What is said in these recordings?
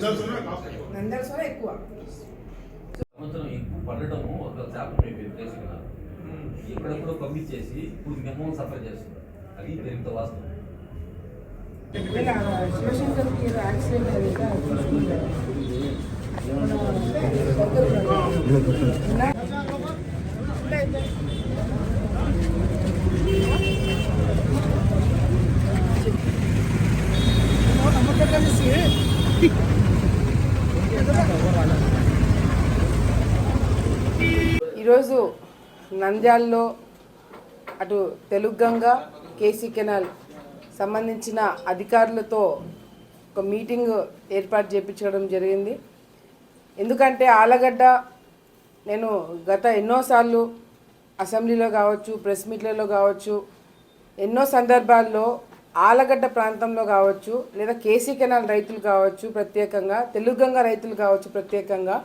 నంద్యాల సోనా ఎక్కువ. సంవత్సరం ఎక్కువ పడటము ఒక శాపం అయిపోయింది దేశంగా ఎక్కడెక్కడో పంపించేసి ఇప్పుడు మేము సఫర్ చేస్తున్నారు. అది పెరిగిత వాస్తవం. శివశంకర్కి యాక్సిడెంట్. మన ఈరోజు నంద్యాలలో అటు తెలుగంగ కేసీ కెనాల్ సంబంధించిన అధికారులతో ఒక మీటింగ్ ఏర్పాటు చేయించడం జరిగింది. ఎందుకంటే ఆలగడ్డ నేను గత ఎన్నోసార్లు అసెంబ్లీలో కావచ్చు ప్రెస్ మీట్లలో కావచ్చు ఎన్నో సందర్భాల్లో ఆలగడ్డ ప్రాంతంలో కావచ్చు లేదా కేసీ కెనాల్ రైతులు కావచ్చు ప్రత్యేకంగా తెలుగంగ రైతులు కావచ్చు ప్రత్యేకంగా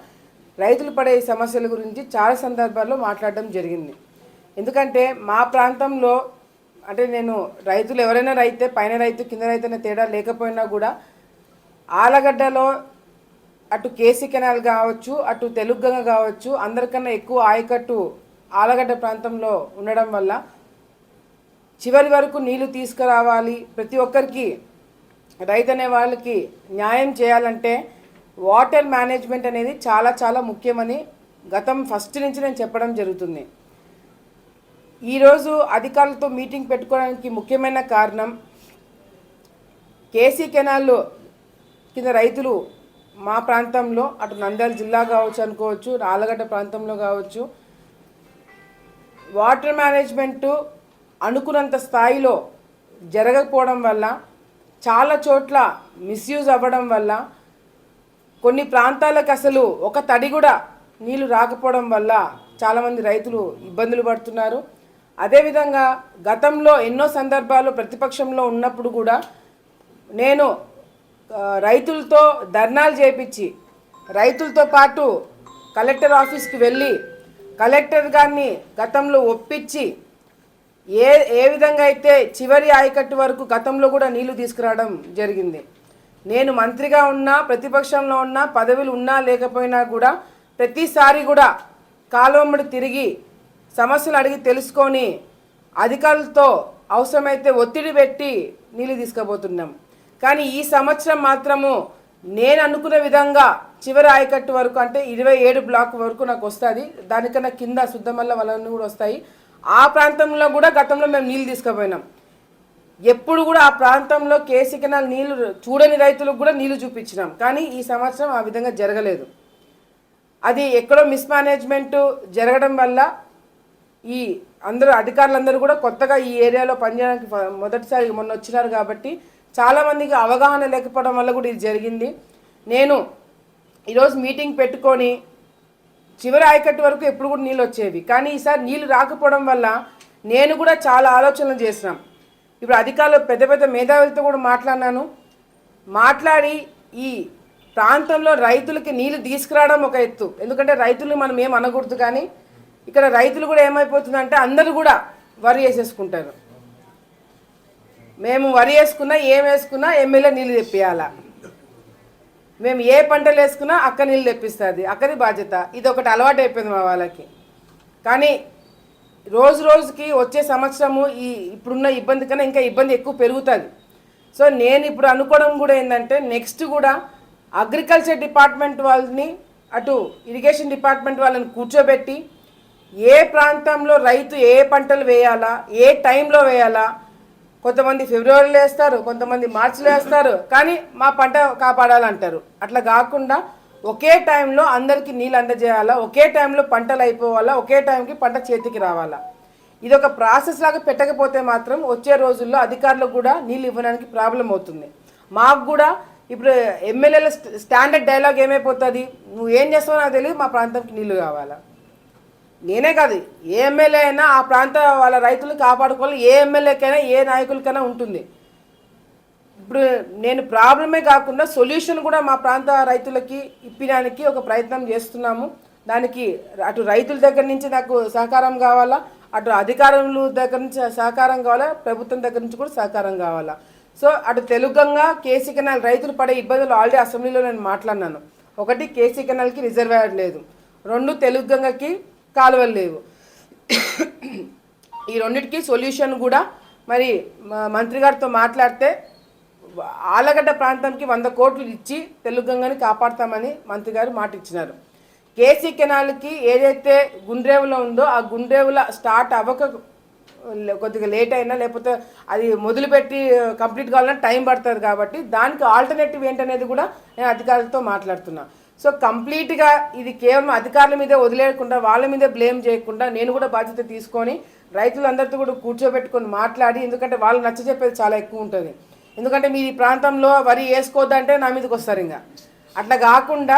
రైతులు పడే సమస్యల గురించి చాలా సందర్భాల్లో మాట్లాడడం జరిగింది. ఎందుకంటే మా ప్రాంతంలో అంటే నేను రైతులు ఎవరైనా రైతే పైన రైతు కింద రైతు అనే తేడా లేకపోయినా కూడా ఆలగడ్డలో అటు కేసీ కెనాల్ కావచ్చు అటు తెలుగంగ కావచ్చు అందరికన్నా ఎక్కువ ఆయకట్టు ఆలగడ్డ ప్రాంతంలో ఉండడం వల్ల చివరి వరకు నీళ్ళు తీసుకురావాలి. ప్రతి ఒక్కరికి రైతు అనే వాళ్ళకి న్యాయం చేయాలంటే వాటర్ మేనేజ్మెంట్ అనేది చాలా చాలా ముఖ్యమని గతం ఫస్ట్ నుంచి నేను చెప్పడం జరుగుతుంది. ఈరోజు అధికారులతో మీటింగ్ పెట్టుకోవడానికి ముఖ్యమైన కారణం కేసీ కెనాల్లో కింద రైతులు మా ప్రాంతంలో అటు నంద్యాల జిల్లా కావచ్చు అనుకోవచ్చు ఆలగడ్డ ప్రాంతంలో కావచ్చు వాటర్ మేనేజ్మెంటు అనుకున్నంత స్థాయిలో జరగకపోవడం వల్ల చాలా చోట్ల మిస్యూజ్ అవ్వడం వల్ల కొన్ని ప్రాంతాలకు అసలు ఒక తడి కూడా నీళ్ళు రాకపోవడం వల్ల చాలామంది రైతులు ఇబ్బందులు పడుతున్నారు. అదేవిధంగా గతంలో ఎన్నో సందర్భాలు ప్రతిపక్షంలో ఉన్నప్పుడు కూడా నేను రైతులతో ధర్నాలు చేపించి రైతులతో పాటు కలెక్టర్ ఆఫీస్కి వెళ్ళి కలెక్టర్ గారిని గతంలో ఒప్పించి ఏ ఏ విధంగా అయితే చివరి ఆయకట్టు వరకు గతంలో కూడా నీళ్ళు తీసుకురావడం జరిగింది. నేను మంత్రిగా ఉన్నా ప్రతిపక్షంలో ఉన్నా పదవులు ఉన్నా లేకపోయినా కూడా ప్రతిసారి కూడా కాలువమ్మడి తిరిగి సమస్యలు అడిగి తెలుసుకొని అధికారులతో అవసరమైతే ఒత్తిడి పెట్టి నీళ్ళు తీసుకుపోతున్నాం. కానీ ఈ సంవత్సరం మాత్రము నేను అనుకున్న విధంగా చివరి ఆయకట్టు వరకు అంటే ఇరవై ఏడు బ్లాక్ వరకు నాకు వస్తుంది. దానికన్నా కింద శుద్ధమల్ల వలన కూడా వస్తాయి. ఆ ప్రాంతంలో కూడా గతంలో మేము నీళ్ళు తీసుకుపోయినాం. ఎప్పుడు కూడా ఆ ప్రాంతంలో కేసీ కెనాల్ నీళ్ళు చూడని రైతులకు కూడా నీళ్ళు చూపించినాం. కానీ ఈ సంవత్సరం ఆ విధంగా జరగలేదు. అది ఎక్కడో మిస్మేనేజ్మెంట్ జరగడం వల్ల ఈ అందరూ అధికారులందరూ కూడా కొత్తగా ఈ ఏరియాలో పనిచేయడానికి మొదటిసారి మొన్న వచ్చినారు కాబట్టి చాలామందికి అవగాహన లేకపోవడం వల్ల కూడా ఇది జరిగింది. నేను ఈరోజు మీటింగ్ పెట్టుకొని చివరి ఆయకట్టు వరకు ఎప్పుడు కూడా నీళ్ళు వచ్చేవి. కానీ ఈసారి నీళ్ళు రాకపోవడం వల్ల నేను కూడా చాలా ఆలోచనలు చేసినాం. ఇప్పుడు అధికారులు పెద్ద పెద్ద మేధావులతో కూడా మాట్లాడినాను. మాట్లాడి ఈ ప్రాంతంలో రైతులకి నీళ్ళు తీసుకురావడం ఒక ఎత్తు. ఎందుకంటే రైతులు మనం ఏం అనకూడదు కానీ ఇక్కడ రైతులు కూడా ఏమైపోతుందంటే అందరూ కూడా వరి వేసేసుకుంటారు. మేము వరి వేసుకున్నా ఏం వేసుకున్నా ఎమ్మెల్యే నీళ్ళు తెప్పియాలా? మేము ఏ పంటలు వేసుకున్నా అక్క నీళ్ళు తెప్పిస్తుంది. అక్కది బాధ్యత. ఇది ఒకటి అలవాటు అయిపోయింది మా వాళ్ళకి. కానీ రోజు రోజుకి వచ్చే సంవత్సరము ఈ ఇప్పుడున్న ఇబ్బంది కన్నా ఇంకా ఇబ్బంది ఎక్కువ పెరుగుతుంది. సో నేను ఇప్పుడు అనుకోవడం కూడా ఏంటంటే నెక్స్ట్ కూడా అగ్రికల్చర్ డిపార్ట్మెంట్ వాళ్ళని అటు ఇరిగేషన్ డిపార్ట్మెంట్ వాళ్ళని కూర్చోబెట్టి ఏ ప్రాంతంలో రైతు ఏ పంటలు వేయాలా ఏ టైంలో వేయాలా కొంతమంది ఫిబ్రవరిలో వేస్తారు కొంతమంది మార్చిలో వేస్తారు. కానీ మా పంట కాపాడాలంటారు. అట్లా కాకుండా ఒకే టైంలో అందరికీ నీళ్ళు అందజేయాలా? ఒకే టైంలో పంటలు అయిపోవాలా? ఒకే టైంకి పంట చేతికి రావాలా? ఇది ఒక ప్రాసెస్ లాగా పెట్టకపోతే మాత్రం వచ్చే రోజుల్లో అధికారులకు కూడా నీళ్ళు ఇవ్వడానికి ప్రాబ్లం అవుతుంది. మాకు కూడా ఇప్పుడు ఎమ్మెల్యేల స్టాండర్డ్ డైలాగ్ ఏమైపోతుంది? నువ్వు ఏం చేస్తావో నాకు తెలియదు మా ప్రాంతంకి నీళ్ళు కావాలా? నేనే కాదు ఏ ఎమ్మెల్యే అయినా ఆ ప్రాంత వాళ్ళ రైతులు కాపాడుకోవాలి ఏ ఎమ్మెల్యేకైనా ఏ నాయకులకైనా ఉంటుంది. ఇప్పుడు నేను ప్రాబ్లమే కాకుండా సొల్యూషన్ కూడా మా ప్రాంత రైతులకి ఇప్పడానికి ఒక ప్రయత్నం చేస్తున్నాము. దానికి అటు రైతుల దగ్గర నుంచి నాకు సహకారం కావాలా అటు అధికారుల దగ్గర నుంచి సహకారం కావాలా ప్రభుత్వం దగ్గర నుంచి కూడా సహకారం కావాలా. సో అటు తెలుగంగా కేసీ కెనాల్ రైతులు పడే ఇబ్బందులు ఆల్రెడీ అసెంబ్లీలో నేను మాట్లాడినాను. ఒకటి కేసీ కెనాల్కి రిజర్వాయర్ లేదు. రెండు తెలుగు గంగకి కాలువలు లేవు. ఈ రెండింటికి సొల్యూషన్ కూడా మరి మంత్రి గారితో మాట్లాడితే ఆలగడ్డ ప్రాంతంకి వంద కోట్లు ఇచ్చి తెలుగు గంగని కాపాడతామని మంత్రి గారు మాట ఇచ్చినారు కేసీ కెనాల్కి ఏదైతే గుండ్రేవులో ఉందో ఆ గుండ్రేవుల స్టార్ట్ అవ్వక కొద్దిగా లేట్ అయినా లేకపోతే అది మొదలుపెట్టి కంప్లీట్ కావాలన్నా టైం పడుతుంది కాబట్టి దానికి ఆల్టర్నేటివ్ ఏంటనేది కూడా నేను అధికారులతో మాట్లాడుతున్నాను సో కంప్లీట్గా ఇది కేవలం అధికారుల మీదే వదిలేయకుండా వాళ్ళ మీదే బ్లేమ్ చేయకుండా నేను కూడా బాధ్యత తీసుకొని రైతులందరితో కూడా కూర్చోబెట్టుకొని మాట్లాడి ఎందుకంటే వాళ్ళు నచ్చ చెప్పేది చాలా ఎక్కువ ఉంటుంది. ఎందుకంటే మీరు ఈ ప్రాంతంలో వరి వేసుకోవద్దంటే నా మీదకి వస్తారు ఇంకా. అట్లా కాకుండా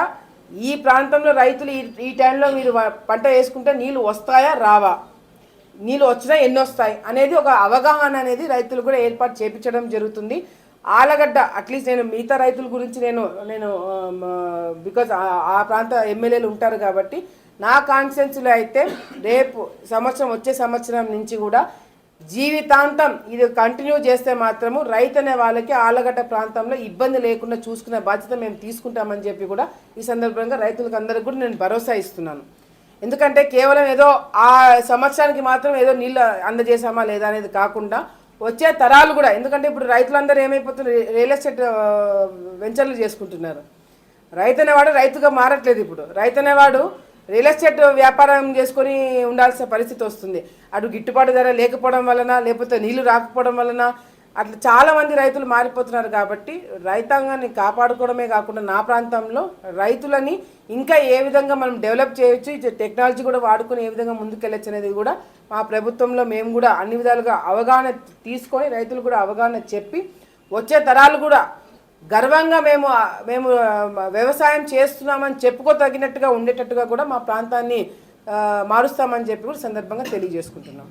ఈ ప్రాంతంలో రైతులు ఈ ఈ టైంలో మీరు పంట వేసుకుంటే నీళ్ళు వస్తాయా రావా? నీళ్ళు వచ్చినా ఎన్ని వస్తాయి? అనేది ఒక అవగాహన అనేది రైతులు కూడా ఏర్పాటు చేపించడం జరుగుతుంది. ఆలగడ్డ అట్లీస్ట్ నేను మిగతా రైతుల గురించి నేను నేను um, uh, బికాజ్ ఆ ప్రాంత ఎమ్మెల్యేలు ఉంటారు కాబట్టి నా కాన్స్టిట్యున్సీలో అయితే రేపు సంవత్సరం వచ్చే సంవత్సరం నుంచి కూడా జీవితాంతం ఇది కంటిన్యూ చేస్తే మాత్రము రైతు అనే వాళ్ళకి ఆలగడ్డ ప్రాంతంలో ఇబ్బంది లేకుండా చూసుకునే బాధ్యత మేము తీసుకుంటామని చెప్పి కూడా ఈ సందర్భంగా రైతులకు అందరికి కూడా నేను భరోసా ఇస్తున్నాను. ఎందుకంటే కేవలం ఏదో ఆ సంవత్సరానికి మాత్రం ఏదో నీళ్ళు అందజేసామా లేదా అనేది కాకుండా వచ్చే తరాలు కూడా ఎందుకంటే ఇప్పుడు రైతులందరూ ఏమైపోతున్నారు? రియల్ ఎస్టేట్ వెంచర్లు చేసుకుంటున్నారు. రైతు అనేవాడు రైతుగా మారట్లేదు ఇప్పుడు. రైతు అనేవాడు రియల్ ఎస్టేట్ వ్యాపారం చేసుకొని ఉండాల్సిన పరిస్థితి వస్తుంది. అటు గిట్టుబాటు ధర లేకపోవడం వలన లేకపోతే నీళ్ళు రాకపోవడం వలన అట్లా చాలామంది రైతులు మారిపోతున్నారు కాబట్టి రైతాంగాన్ని కాపాడుకోవడమే కాకుండా నా ప్రాంతంలో రైతులని ఇంకా ఏ విధంగా మనం డెవలప్ చేయొచ్చు టెక్నాలజీ కూడా వాడుకొని ఏ విధంగా ముందుకెళ్ళచ్చు అనేది కూడా మా ప్రభుత్వంలో మేము కూడా అన్ని విధాలుగా అవగాహన తీసుకొని రైతులు కూడా అవగాహన చెప్పి వచ్చే తరాలు కూడా గర్వంగా మేము మేము వ్యవసాయం చేస్తున్నామని చెప్పుకోతగినట్టుగా ఉండేటట్టుగా కూడా మా ప్రాంతాన్ని మారుస్తామని చెప్పి కూడా సందర్భంగా తెలియజేసుకుంటున్నాం.